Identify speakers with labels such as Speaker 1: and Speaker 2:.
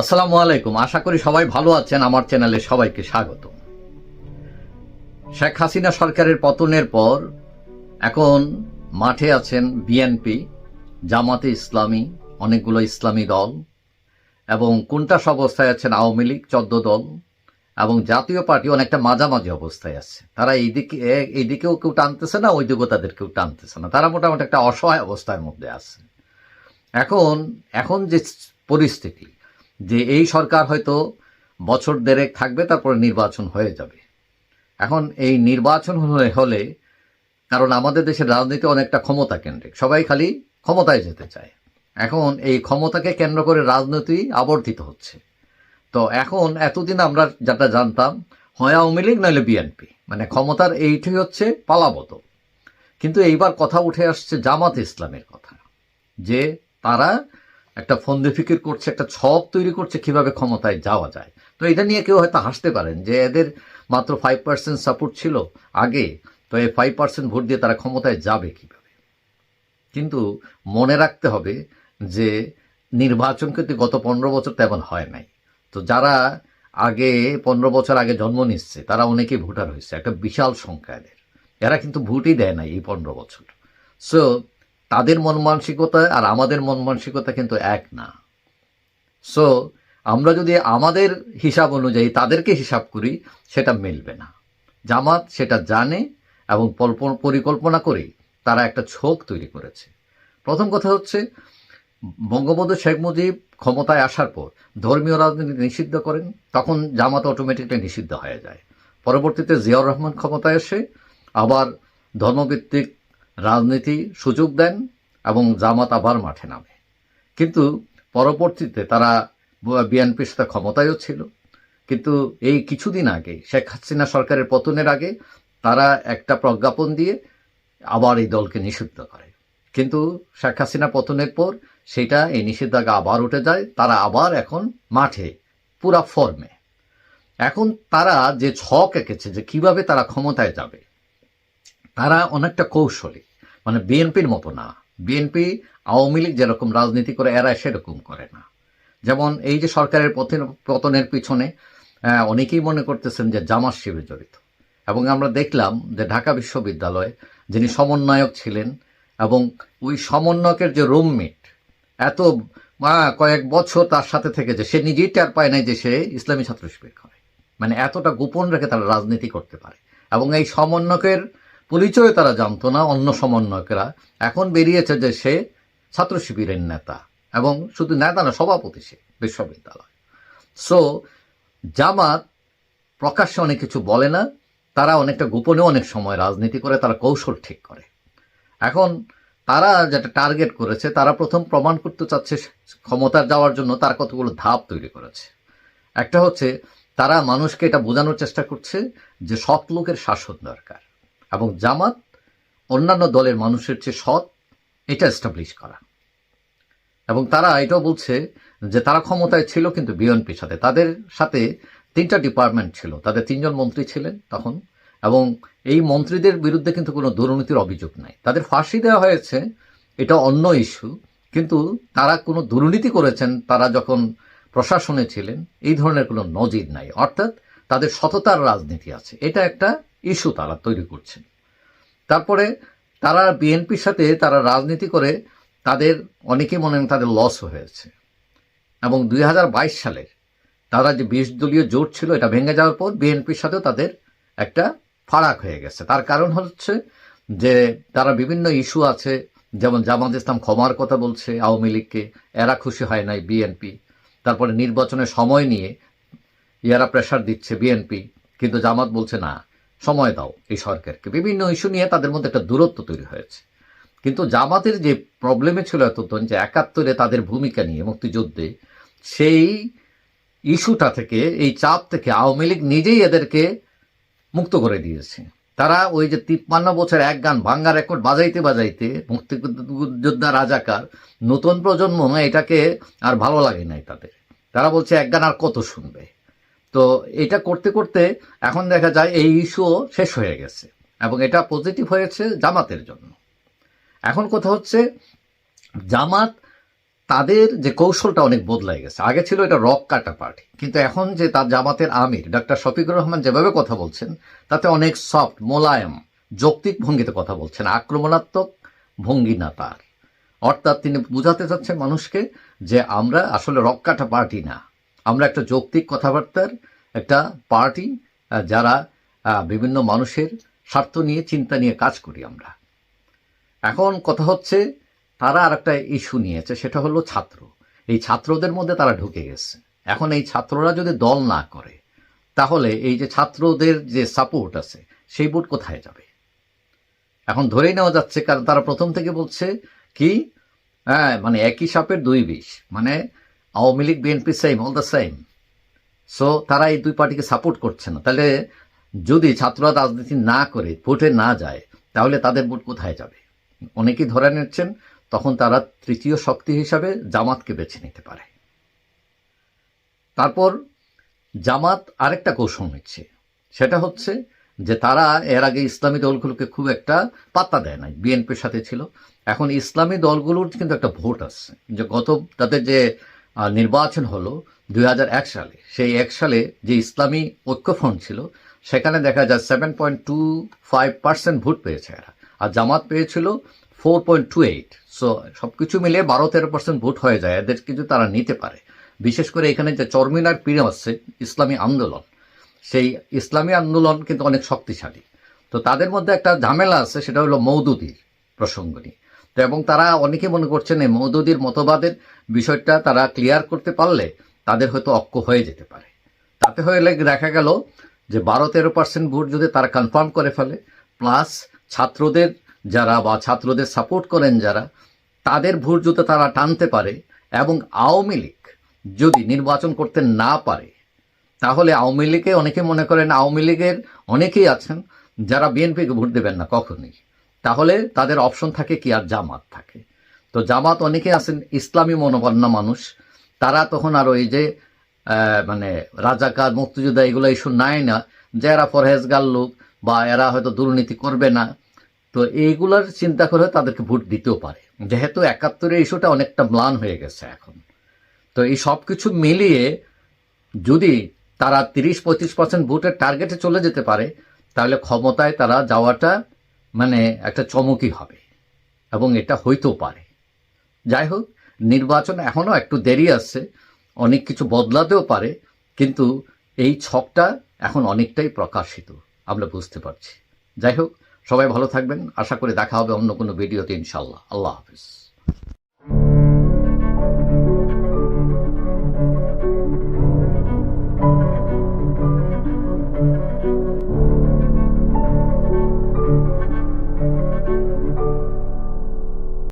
Speaker 1: আসসালামু আলাইকুম। আশা করি সবাই ভালো আছেন। আমার চ্যানেলে সবাইকে স্বাগত। শেখ হাসিনা সরকারের পতনের পর এখন মাঠে আছেন বিএনপি, জামাতে ইসলামী, অনেকগুলো ইসলামী দল এবং কোনটাস অবস্থায় আছেন আওয়ামী লীগ, চোদ্দ দল এবং জাতীয় পার্টি অনেকটা মাঝামাঝি অবস্থায় আছে। তারা এইদিকে এইদিকেও কেউ টানতেছে না, ওই দিকেও তাদের কেউ টানতেছে না। তারা মোটামুটি একটা অসহায় অবস্থার মধ্যে আছে। এখন এখন যে পরিস্থিতি যে এই সরকার হয়তো বছর দেড়েক থাকবে, তারপরে নির্বাচন হয়ে যাবে। এখন এই নির্বাচন হলে কারণ আমাদের দেশের রাজনীতি অনেকটা ক্ষমতা কেন্দ্রিক। সবাই খালি ক্ষমতায় যেতে চায়। এখন এই ক্ষমতাকে কেন্দ্র করে রাজনীতি আবর্তিত হচ্ছে। তো এখন এতদিন আমরা যেটা জানতাম, হয় আওয়ামী লীগ নইলে বিএনপি। মানে ক্ষমতার এইটাই হচ্ছে পালাবত। কিন্তু এইবার কথা উঠে আসছে জামাত ইসলামের কথা। যে তারা একটা ফন্দি ফিকির করছে, একটা ছক তৈরি করছে, কীভাবে ক্ষমতায় যাওয়া যায়। তো এটা নিয়ে কেউ হয়তো হাসতে পারেন যে এদের মাত্র ফাইভ পার্সেন্ট সাপোর্ট ছিল আগে, তো এই ফাইভ পার্সেন্ট ভোট দিয়ে তারা ক্ষমতায় যাবে কীভাবে? কিন্তু মনে রাখতে হবে যে নির্বাচন কিন্তু গত পনেরো বছর তেমন হয় নাই। তো যারা আগে পনেরো বছর আগে জন্ম নিচ্ছে, তারা অনেকেই ভোটার হয়েছে, একটা বিশাল সংখ্যা এদের। এরা কিন্তু ভোটই দেয় নাই এই পনেরো বছর। সো তাদের মন মানসিকতা আর আমাদের মন মানসিকতা কিন্তু এক না। সো আমরা যদি আমাদের হিসাব অনুযায়ী তাদেরকে হিসাব করি, সেটা মিলবে না। জামাত সেটা জানে এবং পরিকল্পনা করে তারা একটা ছোক তৈরি করেছে। প্রথম কথা হচ্ছে, বঙ্গবন্ধু শেখ মুজিব ক্ষমতায় আসার পর ধর্মীয় রাজনীতি নিষিদ্ধ করেন, তখন জামাত অটোমেটিকলি নিষিদ্ধ হয়ে যায়। পরবর্তীতে জিয়াউর রহমান ক্ষমতায় এসে আবার ধর্মভিত্তিক রাজনীতি সুযোগ দেন এবং জামাত আবার মাঠে নামে। কিন্তু পরবর্তীতে তারা বিএনপির সাথে ক্ষমতায়ও ছিল। কিন্তু এই কিছুদিন আগে শেখ হাসিনা সরকারের পতনের আগে তারা একটা প্রজ্ঞাপন দিয়ে আবার এই দলকে নিষিদ্ধ করে। কিন্তু শেখ হাসিনা পতনের পর সেটা এই নিষেধাজ্ঞা আবার উঠে যায়, তারা আবার এখন মাঠে, পুরা ফর্মে। এখন তারা যে ছক এঁকেছে যে কীভাবে তারা ক্ষমতায় যাবে তারা অনেকটা কৌশলী। মানে বিএনপির মতো না। বিএনপি আওয়ামী লীগ যেরকম রাজনীতি করে, এরা সেরকম করে না। যেমন এই যে সরকারের পতন- পতনের পিছনে অনেকেই মনে করতেছেন যে জামাত শিবির জড়িত। এবং আমরা দেখলাম যে ঢাকা বিশ্ববিদ্যালয়ে যিনি সমন্বয়ক ছিলেন এবং ওই সমন্বয়কের যে রুমমেট, এত কয়েক বছর তার সাথে থেকে যে সে নিজেই টের পায় নাই যে সে ইসলামী ছাত্র শিবির করে। মানে এতটা গোপন রেখে তারা রাজনীতি করতে পারে। এবং এই সমন্বয়কের পরিচয় তারা জানতো না, অন্য সমন্বয়কেরা। এখন বেরিয়েছে যে সে ছাত্র শিবিরের নেতা এবং শুধু নেতা না, সভাপতি সে, বিশ্ববিদ্যালয়। সো জামাত প্রকাশ্যে অনেক কিছু বলে না, তারা অনেকটা গোপনে অনেক সময় রাজনীতি করে, তারা কৌশল ঠিক করে। এখন তারা যেটা টার্গেট করেছে, তারা প্রথম প্রমাণ করতে চাচ্ছে ক্ষমতার যাওয়ার জন্য তার কতগুলো ধাপ তৈরি করেছে। একটা হচ্ছে, তারা মানুষকে এটা বোঝানোর চেষ্টা করছে যে সৎ লোকের শাসন দরকার। এবং জামাত অন্যান্য দলের মানুষের চেয়ে সৎ, এটা এস্টাবলিশ করা। এবং তারা এটাও বলছে যে তারা ক্ষমতায় ছিল কিন্তু বিএনপির সাথে। তাদের সাথে তিনটা ডিপার্টমেন্ট ছিল। তাদের তিনজন মন্ত্রী ছিলেন তখন। এবং এই মন্ত্রীদের বিরুদ্ধে কিন্তু কোনো দুর্নীতির অভিযোগ নাই। তাদের ফাঁসি দেওয়া হয়েছে, এটা অন্য ইস্যু কিন্তু তারা কোনো দুর্নীতি করেছেন, তারা যখন প্রশাসনে ছিলেন, এই ধরনের কোনো নজির নাই। অর্থাৎ তাদের সততার রাজনীতি আছে। এটা একটা ইস্যু তারা তৈরি করছেন তারপরে তারা বিএনপির সাথে তারা রাজনীতি করে তাদের, অনেকেই মনে হয় তাদের লস হয়েছে এবং দুই সালের তারা যে বিশ দলীয় জোট ছিল, এটা ভেঙে যাওয়ার পর বিএনপির সাথেও তাদের একটা ফারাক হয়ে গেছে। তার কারণ হচ্ছে যে তারা বিভিন্ন ইস্যু আছে, যেমন জামাত ইসলাম ক্ষমার কথা বলছে আওয়ামী লীগকে, এরা খুশি হয় নাই বিএনপি। তারপরে নির্বাচনের সময় নিয়ে ইয়ারা প্রেশার দিচ্ছে বিএনপি কিন্তু জামাত বলছে, না, সময় দাও এই সরকারকে। বিভিন্ন ইস্যু নিয়ে তাদের মধ্যে একটা দূরত্ব তৈরি হয়েছে। কিন্তু জামাতের যে প্রবলেমে ছিল এতদিন যে একাত্তরে তাদের ভূমিকা নিয়ে মুক্তিযুদ্ধে, সেই ইস্যুটা থেকে, এই চাপ থেকে আওয়ামী লীগ নিজেই এদেরকে মুক্ত করে দিয়েছে। তারা ওই যে তিপ্পান্ন বছর এক গান ভাঙ্গা রেকর্ড বাজাইতে বাজাইতে মুক্তিযোদ্ধা রাজাকার, নতুন প্রজন্ম এটাকে আর ভালো লাগে নাই তাদের। তারা বলছে, এক গান আর কত শুনবে? তো এটা করতে করতে এখন দেখা যায় এই ইস্যুও শেষ হয়ে গেছে এবং এটা পজিটিভ হয়েছে জামাতের জন্য। এখন কথা হচ্ছে, জামাত তাদের যে কৌশলটা অনেক বদলাই গেছে। আগে ছিল এটা রক কাটা পার্টি, কিন্তু এখন যে তার জামাতের আমির, ডাক্তার শফিকুর রহমান যেভাবে কথা বলছেন, তাতে অনেক সফট মোলায়েম, যৌক্তিক ভঙ্গিতে কথা বলছেন, আক্রমণাত্মক ভঙ্গি না তার। অর্থাৎ তিনি বুঝাতে চাচ্ছেন মানুষকে যে আমরা আসলে রক কাটা পার্টি না। আমরা একটা যৌক্তিক কথাবার্তার একটা পার্টি যারা বিভিন্ন মানুষের স্বার্থ নিয়ে, চিন্তা নিয়ে কাজ করি আমরা। এখন কথা হচ্ছে, তারা আর একটা ইস্যু নিয়েছে, সেটা হলো ছাত্র। এই ছাত্রদের মধ্যে তারা ঢুকে গেছে। এখন এই ছাত্ররা যদি দল না করে, তাহলে এই যে ছাত্রদের যে সাপোর্ট আছে, সেই বোর্ড কোথায় যাবে? এখন ধরেই নেওয়া যাচ্ছে, কারণ তারা প্রথম থেকে বলছে কি হ্যাঁ মানে একই সাপের দুই বিষ। মানে Awami League, BNP same all the same so তারা এই দুই পার্টিকে সাপোর্ট করছে না। তাহলে যদি ছাত্ররা রাজনীতি না করে, ভোটে না যায়, তাহলে তাদের ভোট কোথায় যাবে? অনেকেই ধরে নিচ্ছেন, তখন তারা তৃতীয় শক্তি হিসাবে জামাতকে বেছে নিতে পারে। তারপর জামাত আরেকটা কৌশল নিচ্ছে। সেটা হচ্ছে যে তারা এর আগে ইসলামী দলগুলোকে খুব একটা পাত্তা দেয় নাই। বিএনপির সাথে ছিল। এখন ইসলামী দলগুলোর কিন্তু একটা ভোট আসছে যে গত তাদের যে নির্বাচন হলো দু হাজার এক সালে। সেই এক সালে যে ইসলামী ঐক্যফ্রন্ট ছিল, সেখানে দেখা যায় seven point two five percent vote পেয়েছে এরা। আর জামাত পেয়েছিল four point two eight so সব কিছু মিলিয়ে বারো তেরো পার্সেন্ট ভোট হয়ে যায়। এদের কিন্তু তারা নিতে পারে। বিশেষ করে এখানে যে চরমিনার পীর আসছে ইসলামী আন্দোলন, সেই ইসলামী আন্দোলন কিন্তু অনেক শক্তিশালী। তো তাদের মধ্যে একটা ঝামেলা আছে, সেটা হলো মৌদুদির প্রসঙ্গ নিয়ে। তো এবং তারা অনেকে মনে করছেন এই মৌদুদির মতবাদের বিষয়টা তারা ক্লিয়ার করতে পারলে তাদের হয়তো অক্ষ হয়ে যেতে পারে। তাতে হলে দেখা গেল যে বারো তেরো পার্সেন্ট ভোট যদি তারা কনফার্ম করে ফেলে প্লাস ছাত্রদের যারা বা ছাত্রদের সাপোর্ট করেন যারা, তাদের ভোট যদি তারা টানতে পারে এবং আওয়ামী লীগ যদি নির্বাচন করতে না পারে, তাহলে আওয়ামী লীগে অনেকে মনে করেন আওয়ামী লীগের অনেকেই আছেন যারা বিএনপিকে ভোট দেবেন না কখনোই। তাহলে তাদের অপশন থাকে কি আর জামাত থাকে। তো জামাত অনেকে আছেন, ইসলামী মনোবান্না মানুষ। তারা তখন আর ওই যে মানে রাজাকার, মুক্তিযোদ্ধা এগুলো ইস্যু নাই না, যে এরা ফরহেজগার লোক বা এরা হয়তো দুর্নীতি করবে না। তো এইগুলার চিন্তা করে তাদেরকে ভোট দিতেও পারে। যেহেতু একাত্তরের ইস্যুটা অনেকটা ম্লান হয়ে গেছে এখন। তো এই সব কিছু মিলিয়ে যদি তারা তিরিশ পঁয়ত্রিশ পার্সেন্ট ভোটের টার্গেটে চলে যেতে পারে, তাহলে ক্ষমতায় তারা যাওয়াটা মানে একটা চমকই হবে। এবং এটা হইতেও পারে। যাই হোক, নির্বাচন এখনও একটু দেরি আছে। অনেক কিছু বদলাতেও পারে, কিন্তু এই ছকটা এখন অনেকটাই প্রকাশিত, আমরা বুঝতে পারছি। যাই হোক, সবাই ভালো থাকবেন। আশা করি দেখা হবে অন্য কোনো ভিডিওতে ইনশাল্লাহ আল্লাহ হাফিজ।